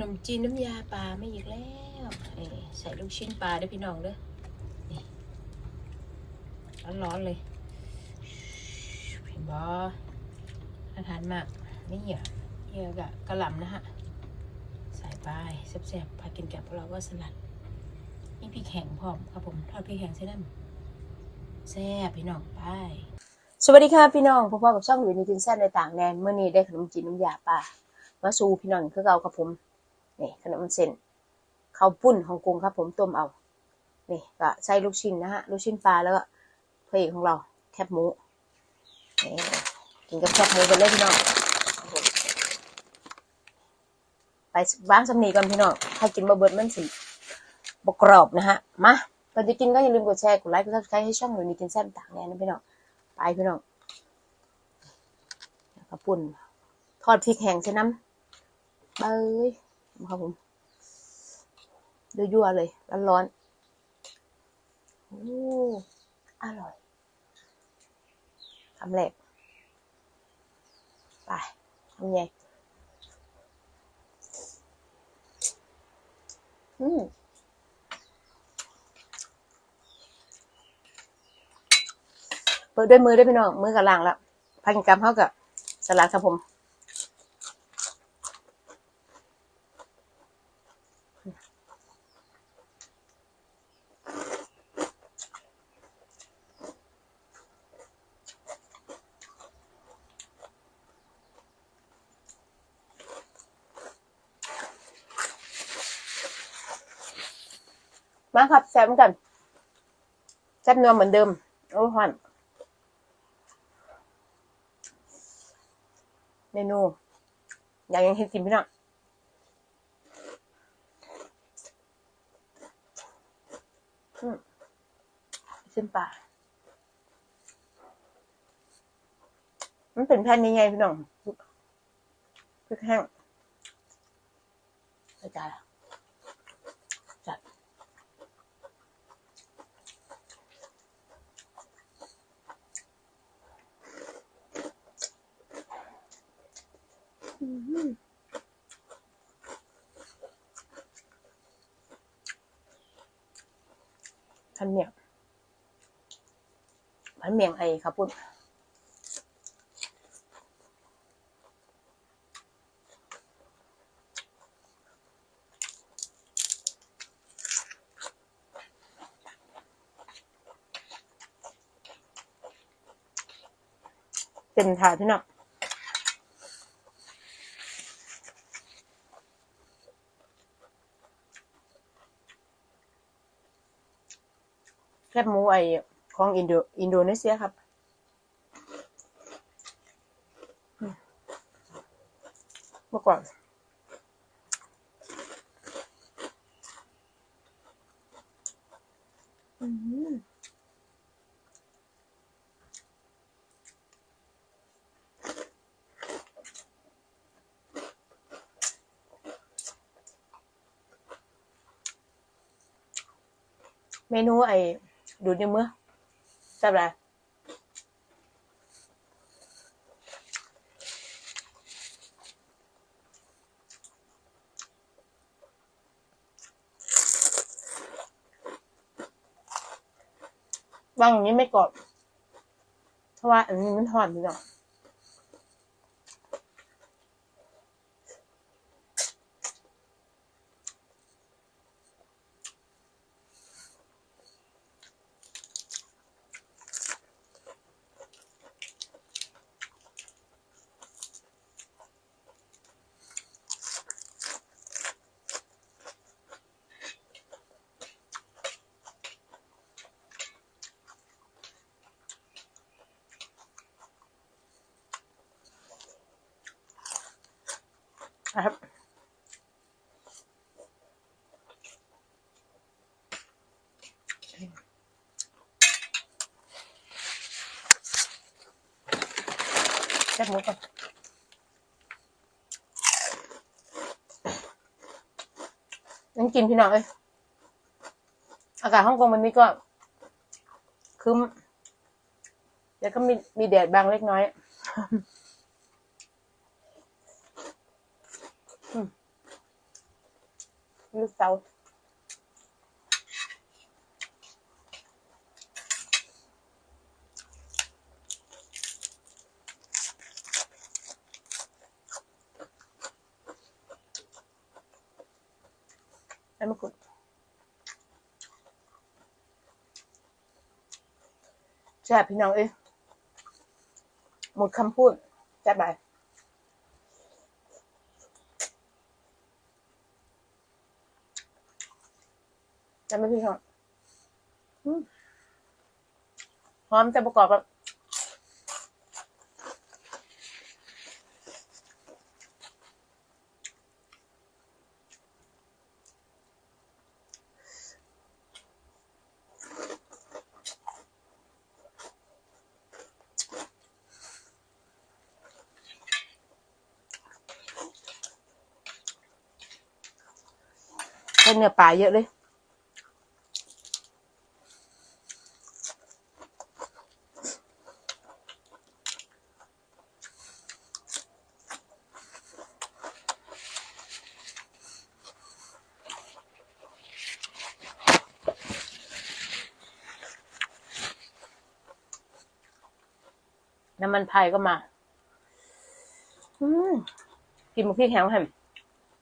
นมจีนน้ำยาปลาไม่อีกแล้วใส่ลูกชิ้นปลาด้วยพี่น้องเด้อนี่ร้อนๆเลยเห็นบอน่าทานมากนี่เหยื่อเหยื่อกะกระหล่ำนะฮะใส่ไปแซ่บๆพากินแกับพวกเราก็สลัดนี่พริกแห้งพร้อมครับผมทอดพริกแห้งใส่น้ำแซ่บพี่น้องไปสวัสดีค่ะพี่น้องพ่อๆกับช่องอยู่ในกินแซ่บในต่างแดนเมื่อนี้ได้ขนมจีนน้ำยาป่ามาสู่พี่น้องคือเราครับผม นี่ขนมเส้นข้าวปุ้นฮ่องกงครับ ผมต้มเอานี่ก็ใส่ลูกชิ้นนะฮะลูกชิ้นปลาแล้วก็พระเอกของเราแคบหมูนี่กินกับแคบหมูไปเลยพี่น้องไปบ้านสำนีก่อนพี่น้องถ้ากินบะเบิดมันสิบกรอบนะฮะมาก่อนจะกินก็อย่าลืมกดแชร์กดไลค์กดซับสไครต์ให้ช่องอยู่ในกินแซ่บต่างแดนนะพี่น้องไปพี่น้องแล้วปุ่นทอดพริกแห้งใส่น้ำเบย ครับผมดูยั่วๆเลยร้อนๆโอ้อร่อยทำแรกไปทำไงอืมเปิดด้วยมือด้วยพี่น้องมือกับล่างแล้วพันกรรมเท่ากับสลัดครับผม มาครับแซมกันแซมนื้อเหมือนเดิม โอ้หอนเมนู อยากยังเห็นกินพี่น้องอืมชิมปลามันเป็นแผ่นยังไงพี่น้องพริกแห้งไปจ้าจัด พันเมียงพันเมียงไอ้ครับปุ้นเต็มถาดพี่น้อง แคบหมูไอ้ของอินโดอินโดนีเซียครับมเมื่อก่อนอืมเมนูไอ ดูดในมือแซ่บไรวางอย่างนี้ไม่กรอบเพราะว่าอันนี้มันหอดพี่น้อง นะครับแซ่หมูก่อนนั่งกินพี่น้องเอ้ยอากาศฮ่องกงวันนี้ก็ครึ้มแล้วก็มีมีแดดบางเล็กน้อย ลูกเตาแล้วมะกรูดแซ่บพี่น้องเอ้ยหมดคำพูดแซ่บไหน แซ่ไหมพี่น้องอืมหอมจะประกอบกับใช้เนื้อปลาเยอะเลย น้ำมันพายก็มา อืมกินมุกพริกแห้งแหม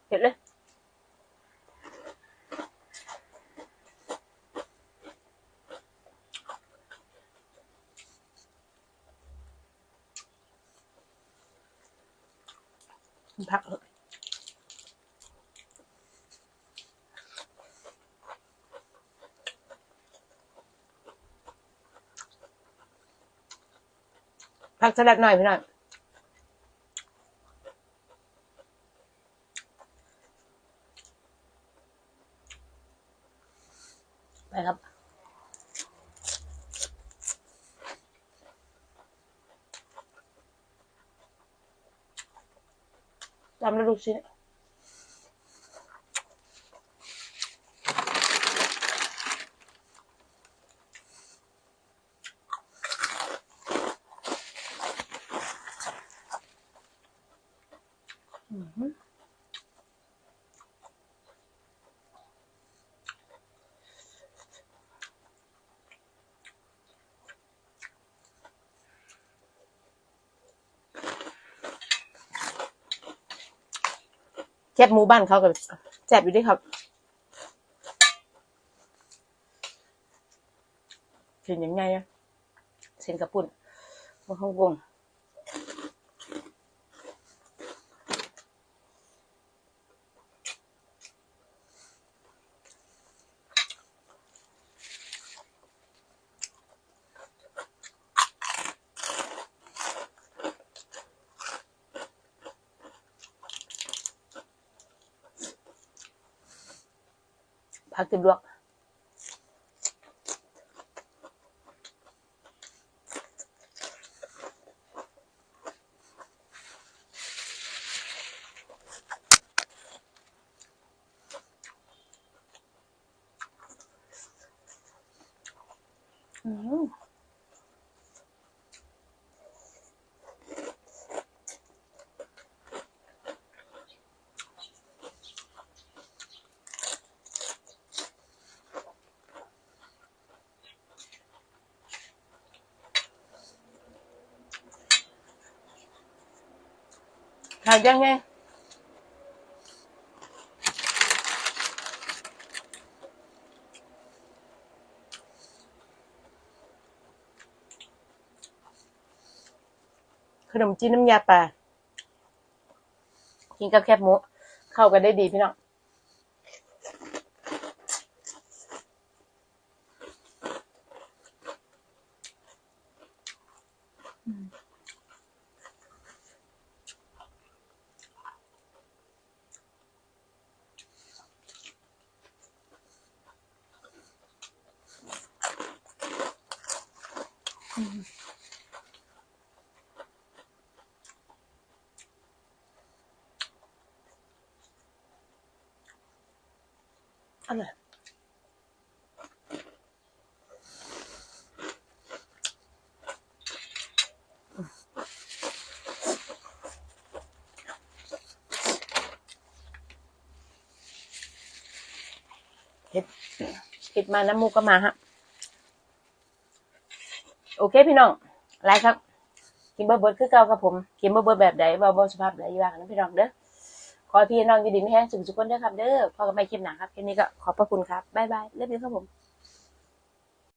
เผ็ดเลย พักสลัดหน่อยพี่หน่อยไปครับตามแล้วลูกชิ้น แคบหมูบ้านเขากับแซ่บอยู่ด้วยครับเห็นยังไงอะเส้นกระปุ่นมาข้างวง ผักานยังไงขนมจีนน้ำยาปลากินกับแคบหมูเข้ากันได้ดีพี่น้องอร่ อยเห็ดเห็ดมาน้ำมูกก็มาฮะ โอเคพี่น้องไลค์ครับ กินเบอร์เบิร์ดคือเก่าครับผม กินเบอร์เบิร์ดแบบใดเบาเบาสภาพใดอยู่บ้างนะพี่น้องเด้อ ขอพี่น้องอยู่ดีไม่แห้งสุขสุขคนเด้อครับเด้อพอกันไปคลิปหนาครับคลิปนี้ก็ขอบพระคุณครับบ๊ายบายเลิฟยบร้อยครับผม